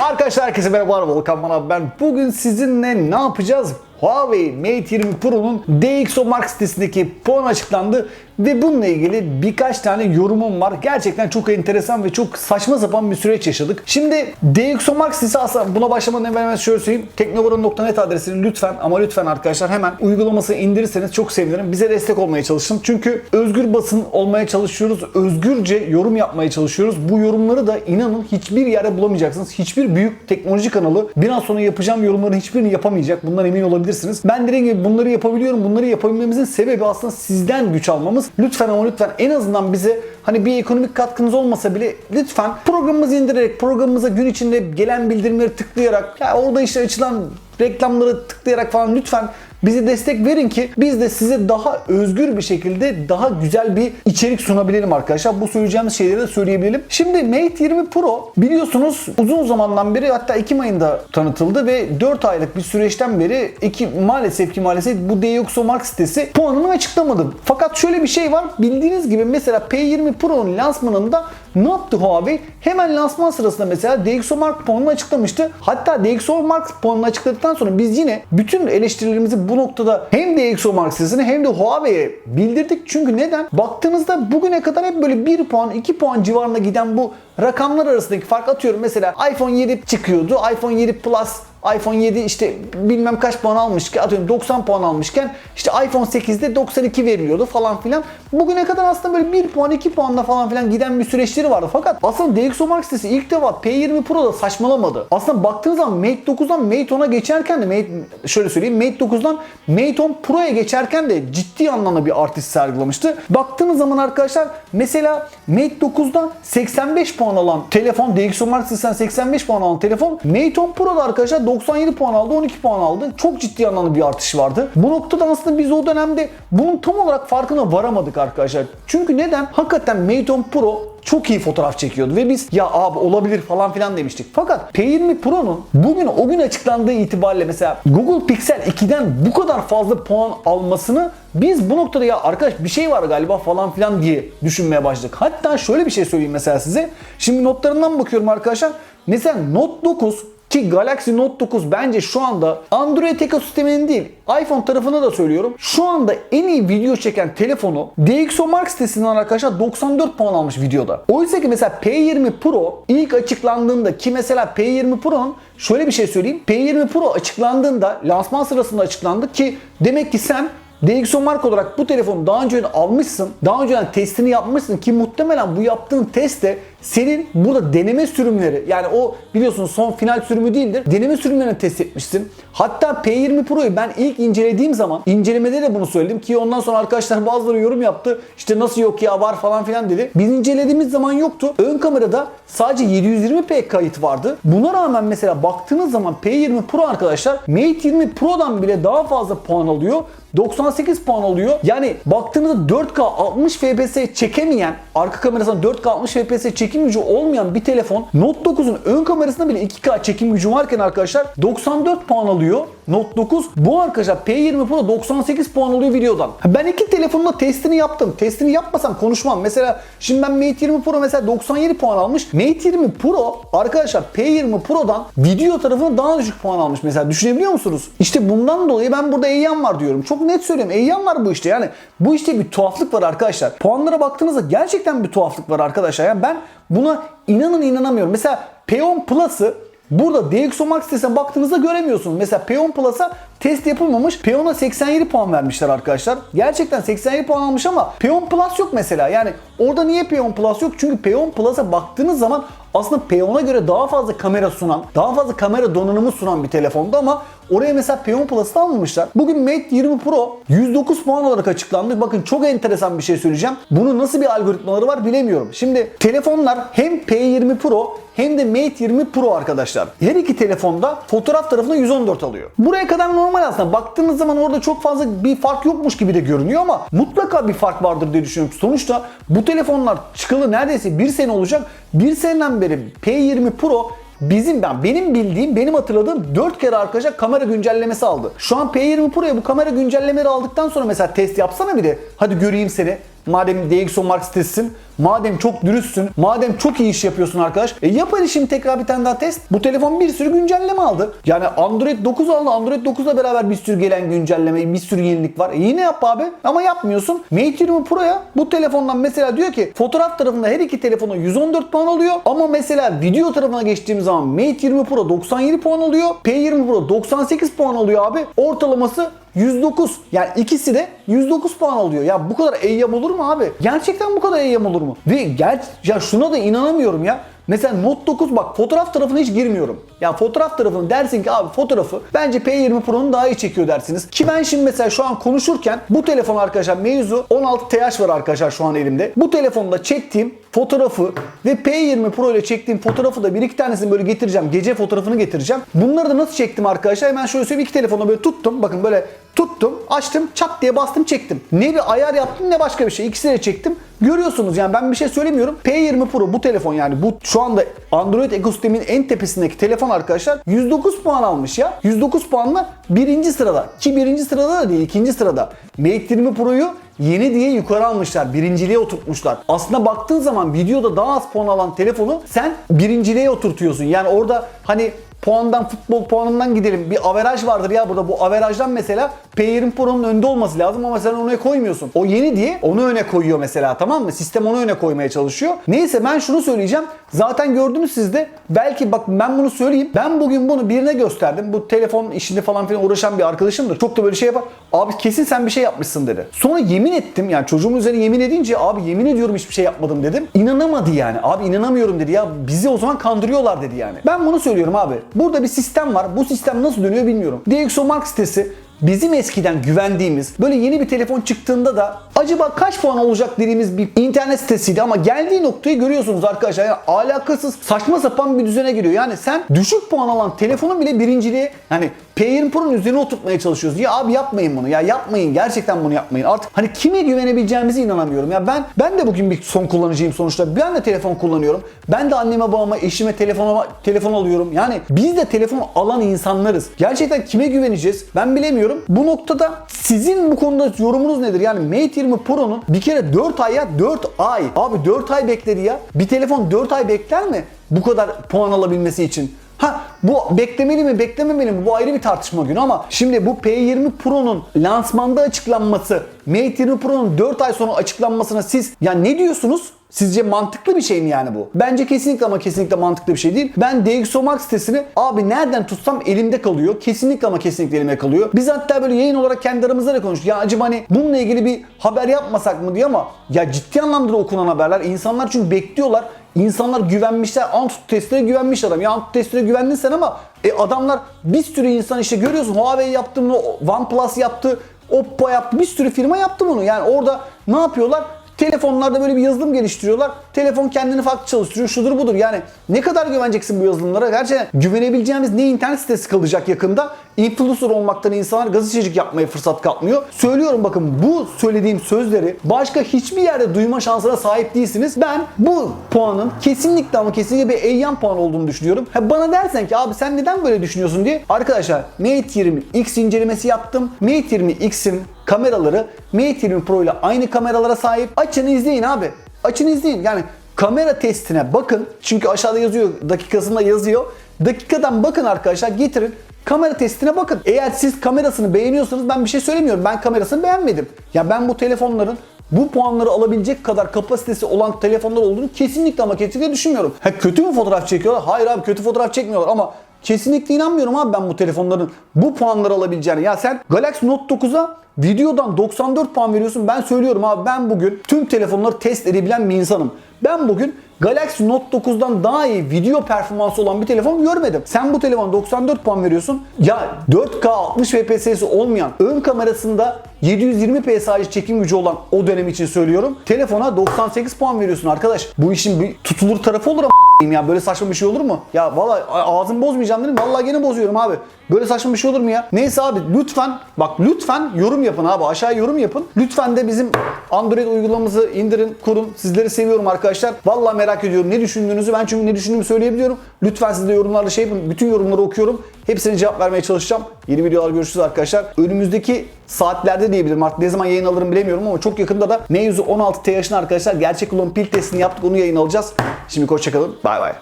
Arkadaşlar herkese merhabalar Volkan Manav ben. Bugün sizinle ne yapacağız? Huawei Mate 20 Pro'nun DxOMark sitesindeki puan açıklandı ve bununla ilgili birkaç tane yorumum var. Gerçekten çok enteresan ve çok saçma sapan bir süreç yaşadık. Şimdi DxOMark sitesi aslında buna başlamadan evvel hemen şöyle söyleyeyim. Teknovaron.net adresini lütfen ama lütfen arkadaşlar hemen uygulamasını indirirseniz çok sevinirim. Bize destek olmaya çalışın. Çünkü özgür basın olmaya çalışıyoruz. Özgürce yorum yapmaya çalışıyoruz. Bu yorumları da inanın hiçbir yerde bulamayacaksınız. Hiçbir büyük teknoloji kanalı biraz sonra yapacağım yorumların hiçbirini yapamayacak. Bundan emin olabilirsiniz. Ben dediğim gibi bunları yapabiliyorum. Bunları yapabilmemizin sebebi aslında sizden güç almamız. Lütfen ama lütfen en azından bize hani bir ekonomik katkınız olmasa bile lütfen programımızı indirerek programımıza gün içinde gelen bildirimleri tıklayarak ya orada işte açılan reklamları tıklayarak falan lütfen bize destek verin ki biz de size daha özgür bir şekilde daha güzel bir içerik sunabilelim arkadaşlar. Bu söyleyeceğimiz şeyleri de söyleyebilelim. Şimdi Mate 20 Pro biliyorsunuz uzun zamandan beri hatta Ekim ayında tanıtıldı ve 4 aylık bir süreçten beri iki, maalesef ki maalesef bu DxOMark sitesi puanını açıklamadı. Fakat şöyle bir şey var. Bildiğiniz gibi mesela P20 Pro'nun lansmanında ne yaptı Huawei? Hemen lansman sırasında mesela DxOMark puanını açıklamıştı. Hatta DxOMark puanını açıkladıktan sonra biz yine bütün eleştirilerimizi bu noktada hem DxOMark sitesine hem de Huawei'ye bildirdik. Çünkü neden? Baktığınızda bugüne kadar hep böyle 1 puan 2 puan civarında giden bu rakamlar arasındaki fark atıyorum. Mesela iPhone 7 çıkıyordu. iPhone 7 Plus iPhone 7 işte bilmem kaç puan almışken atıyorum 90 puan almışken işte iPhone 8'de 92 veriliyordu falan filan. Bugüne kadar aslında böyle 1 puan 2 puanla falan filan giden bir süreçleri vardı. Fakat aslında DxOMark sitesi ilk defa P20 Pro'da saçmalamadı. Aslında baktığınız zaman Mate 9'dan Mate 10'a geçerken de Mate, şöyle söyleyeyim Mate 9'dan Mate 10 Pro'ya geçerken de ciddi anlamda bir artış sergilamıştı. Baktığınız zaman arkadaşlar mesela Mate 9'da 85 puan alan telefon DxOMark sitesinden 85 puan alan telefon Mate 10 Pro'da arkadaşlar 97 puan aldı 12 puan aldı. Çok ciddi anlamda bir artış vardı. Bu noktada aslında biz o dönemde bunun tam olarak farkına varamadık arkadaşlar. Çünkü neden? Hakikaten Mate 10 Pro çok iyi fotoğraf çekiyordu ve biz ya abi olabilir falan filan demiştik. Fakat P20 Pro'nun bugün o gün açıklandığı itibariyle mesela Google Pixel 2'den bu kadar fazla puan almasını biz bu noktada ya arkadaş bir şey var galiba falan filan diye düşünmeye başladık. Hatta şöyle bir şey söyleyeyim mesela size. Şimdi notlarından bakıyorum arkadaşlar. Mesela Note 9 ki Galaxy Note 9 bence şu anda Android ekosisteminin değil iPhone tarafına da söylüyorum. Şu anda en iyi video çeken telefonu DxOMark sitesinden arkadaşlar 94 puan almış videoda. Oysa ki mesela P20 Pro ilk açıklandığında ki mesela P20 Pro'nun şöyle bir şey söyleyeyim. P20 Pro açıklandığında lansman sırasında açıklandı ki demek ki sen DxOMark olarak bu telefonu daha önce almışsın. Daha önceden testini yapmışsın ki muhtemelen bu yaptığın testte senin burada deneme sürümleri yani o biliyorsun son final sürümü değildir. Deneme sürümlerini test etmişsin. Hatta P20 Pro'yu ben ilk incelediğim zaman incelemede de bunu söyledim ki ondan sonra arkadaşlar bazıları yorum yaptı. İşte nasıl yok ya var falan filan dedi. Biz incelediğimiz zaman yoktu. Ön kamerada sadece 720p kayıt vardı. Buna rağmen mesela baktığınız zaman P20 Pro arkadaşlar Mate 20 Pro'dan bile daha fazla puan alıyor. 98 puan alıyor. Yani baktığınızda 4K 60 FPS çekemeyen, arka kamerasına 4K 60 FPS çekim gücü olmayan bir telefon Note 9'un ön kamerasında bile 2K çekim gücü varken arkadaşlar 94 puan alıyor Note 9. Bu arkadaşlar P20 Pro 98 puan alıyor videodan. Ben iki telefonla testini yaptım. Testini yapmasam konuşmam. Mesela şimdi ben Mate 20 Pro mesela 97 puan almış. Mate 20 Pro arkadaşlar P20 Pro'dan video tarafına daha düşük puan almış. Mesela düşünebiliyor musunuz? İşte bundan dolayı ben burada eyyam var diyorum. Çok net söylüyorum. Eyyam var bu işte. Yani bu işte bir tuhaflık var arkadaşlar. Puanlara baktığınızda gerçekten bir tuhaflık var arkadaşlar. Yani ben buna inanın inanamıyorum. Mesela P10 Plus'ı Burada DxOMark sitesine baktığınızda göremiyorsunuz. Mesela P10 Plus'a test yapılmamış. P10'a 87 puan vermişler arkadaşlar. Gerçekten 87 puan almış ama P10 Plus yok mesela. Yani orada niye P10 Plus yok? Çünkü P10 Plus'a baktığınız zaman aslında P10'a göre daha fazla kamera sunan, daha fazla kamera donanımı sunan bir telefondu ama oraya mesela P10 Plus'ı almamışlar. Bugün Mate 20 Pro 109 puan olarak açıklandı. Bakın çok enteresan bir şey söyleyeceğim. Bunun nasıl bir algoritmaları var bilemiyorum. Şimdi telefonlar hem P20 Pro hem de Mate 20 Pro arkadaşlar. Her iki telefonda fotoğraf tarafında 114 alıyor. Buraya kadar normal aslında. Baktığınız zaman orada çok fazla bir fark yokmuş gibi de görünüyor ama mutlaka bir fark vardır diye düşünüyorum. Sonuçta bu telefonlar çıkalı neredeyse bir sene olacak. Bir seneden beri P20 Pro bizim ben benim bildiğim, benim hatırladığım 4 kere arkadaşlar kamera güncellemesi aldı. Şu an P20 Pro'ya bu kamera güncellemeleri aldıktan sonra mesela test yapsana bir de. Hadi göreyim seni. Madem DxOMark sitesisin, madem çok dürüstsün, madem çok iyi iş yapıyorsun arkadaş. E yap hadi tekrar bir tane daha test. Bu telefon bir sürü güncelleme aldı. Yani Android 9 aldı. Android 9'la beraber bir sürü gelen güncelleme, bir sürü yenilik var. E yine yap abi. Ama yapmıyorsun. Mate 20 Pro'ya bu telefondan mesela diyor ki fotoğraf tarafında her iki telefona 114 puan alıyor. Ama mesela video tarafına geçtiğimiz zaman Mate 20 Pro 97 puan alıyor. P20 Pro 98 puan alıyor abi. Ortalaması 109. Yani ikisi de 109 puan alıyor. Ya bu kadar eyyam olur mu abi? Gerçekten bu kadar eyyam olur mu? Ve ger ya şuna da inanamıyorum ya. Mesela Note 9 bak fotoğraf tarafına hiç girmiyorum. Ya fotoğraf tarafını dersin ki abi fotoğrafı bence P20 Pro'nun daha iyi çekiyor dersiniz. Ki ben şimdi mesela şu an konuşurken bu telefon arkadaşlar mevzu 16 TH var arkadaşlar şu an elimde. Bu telefonda çektiğim fotoğrafı ve P20 Pro ile çektiğim fotoğrafı da bir iki tanesini böyle getireceğim. Gece fotoğrafını getireceğim. Bunları da nasıl çektim arkadaşlar? Hemen şöyle söyleyeyim. iki telefonu böyle tuttum. Bakın böyle tuttum, açtım, çat diye bastım, çektim. Ne bir ayar yaptım ne başka bir şey. İkisini de çektim. Görüyorsunuz yani ben bir şey söylemiyorum. P20 Pro bu telefon yani bu şu anda Android ekosistemin en tepesindeki telefon arkadaşlar 109 puan almış ya. 109 puanla birinci sırada. Ki birinci sırada da değil ikinci sırada. Mate 20 Pro'yu yeni diye yukarı almışlar. Birinciliğe oturtmuşlar. Aslında baktığın zaman videoda daha az puan alan telefonu sen birinciliğe oturtuyorsun. Yani orada hani puandan futbol puanından gidelim. Bir averaj vardır ya burada. Bu averajdan mesela P20 Pro'nun önde olması lazım ama sen onu koymuyorsun. O yeni diye onu öne koyuyor mesela tamam mı? Sistem onu öne koymaya çalışıyor. Neyse ben şunu söyleyeceğim. Zaten gördünüz siz de. Belki bak ben bunu söyleyeyim. Ben bugün bunu birine gösterdim. Bu telefon işinde falan filan uğraşan bir arkadaşımdır. Çok da böyle şey yapar. Abi kesin sen bir şey yapmışsın dedi. Sonra yemin ettim yani çocuğumun üzerine yemin edince abi yemin ediyorum hiçbir şey yapmadım dedim. İnanamadı yani. Abi inanamıyorum dedi ya bizi o zaman kandırıyorlar dedi yani. Ben bunu söylüyorum abi. Burada bir sistem var. Bu sistem nasıl dönüyor bilmiyorum. DxOMark sitesi bizim eskiden güvendiğimiz böyle yeni bir telefon çıktığında da acaba kaç puan olacak dediğimiz bir internet sitesiydi ama geldiği noktayı görüyorsunuz arkadaşlar. Yani alakasız saçma sapan bir düzene giriyor. Yani sen düşük puan alan telefonun bile birinciliği yani P20 Pro'nun üzerine oturtmaya çalışıyoruz. Ya abi yapmayın bunu. Ya yapmayın. Gerçekten bunu yapmayın. Artık hani kime güvenebileceğimize inanamıyorum. Ya ben ben de bugün bir son kullanıcıyım sonuçta. Ben de telefon kullanıyorum. Ben de anneme babama, eşime telefonuma telefon alıyorum. Yani biz de telefon alan insanlarız. Gerçekten kime güveneceğiz? Ben bilemiyorum. Bu noktada sizin bu konuda yorumunuz nedir? Yani Mate 20 Pro'nun bir kere 4 ay ya 4 ay. Abi 4 ay bekledi ya. Bir telefon 4 ay bekler mi? Bu kadar puan alabilmesi için. Ha bu beklemeli mi beklememeli mi bu ayrı bir tartışma günü ama şimdi bu P20 Pro'nun lansmanda açıklanması Mate 20 Pro'nun 4 ay sonra açıklanmasına siz ya ne diyorsunuz? Sizce mantıklı bir şey mi yani bu? Bence kesinlikle ama kesinlikle mantıklı bir şey değil. Ben DxOMark sitesini abi nereden tutsam elimde kalıyor. Kesinlikle ama kesinlikle elimde kalıyor. Biz hatta böyle yayın olarak kendi aramızda da konuştuk. Ya acaba hani bununla ilgili bir haber yapmasak mı diye ama ya ciddi anlamda da okunan haberler. İnsanlar çünkü bekliyorlar. İnsanlar güvenmişler. Antutu testine güvenmiş adam. Ya Antutu testine güvendin sen ama e adamlar bir sürü insan işte görüyorsun Huawei yaptı bunu, OnePlus yaptı, Oppo yaptı. Bir sürü firma yaptı bunu. Yani orada ne yapıyorlar? Telefonlarda böyle bir yazılım geliştiriyorlar. Telefon kendini farklı çalıştırıyor. Şudur budur. Yani ne kadar güveneceksin bu yazılımlara? Gerçekten güvenebileceğimiz ne internet sitesi kalacak yakında? Influencer olmaktan insanlar gazetecilik yapmaya fırsat kapmıyor. Söylüyorum bakın bu söylediğim sözleri başka hiçbir yerde duyma şansına sahip değilsiniz. Ben bu puanın kesinlikle ama kesinlikle bir eyyam puan olduğunu düşünüyorum. Ha bana dersen ki abi sen neden böyle düşünüyorsun diye. Arkadaşlar Mate 20 X incelemesi yaptım. Mate 20 X'in kameraları Mate 20 Pro ile aynı kameralara sahip. Açın izleyin abi. Açın izleyin. Yani kamera testine bakın. Çünkü aşağıda yazıyor dakikasında yazıyor. Dakikadan bakın arkadaşlar getirin. Kamera testine bakın. Eğer siz kamerasını beğeniyorsanız ben bir şey söylemiyorum. Ben kamerasını beğenmedim. Ya ben bu telefonların bu puanları alabilecek kadar kapasitesi olan telefonlar olduğunu kesinlikle ama kesinlikle düşünmüyorum. Ha kötü mü fotoğraf çekiyorlar? Hayır abi kötü fotoğraf çekmiyorlar ama kesinlikle inanmıyorum abi ben bu telefonların bu puanları alabileceğine. Ya sen Galaxy Note 9'a videodan 94 puan veriyorsun. Ben söylüyorum abi ben bugün tüm telefonları test edebilen bir insanım. Ben bugün Galaxy Note 9'dan daha iyi video performansı olan bir telefon görmedim. Sen bu telefona 94 puan veriyorsun. Ya 4K 60 FPS'si olmayan ön kamerasında 720p sadece çekim gücü olan o dönem için söylüyorum. Telefona 98 puan veriyorsun arkadaş. Bu işin bir tutulur tarafı olur ama ya böyle saçma bir şey olur mu? Ya vallahi ağzımı bozmayacağım dedim. Vallahi gene bozuyorum abi. Böyle saçma bir şey olur mu ya? Neyse abi lütfen bak lütfen yorum yapın abi. Aşağıya yorum yapın. Lütfen de bizim Android uygulamamızı indirin, kurun. Sizleri seviyorum arkadaşlar. Vallahi merak ediyorum ne düşündüğünüzü. Ben çünkü ne düşündüğümü söyleyebiliyorum. Lütfen siz de yorumlarda şey yapın. Bütün yorumları okuyorum. Hepsine cevap vermeye çalışacağım. Yeni videolar görüşürüz arkadaşlar. Önümüzdeki saatlerde diyebilirim artık ne zaman yayın alırım bilemiyorum ama çok yakında da Meizu 16 TH'ın arkadaşlar gerçek kullanım pil testini yaptık onu yayın alacağız. Şimdi hoşçakalın. Bye bye.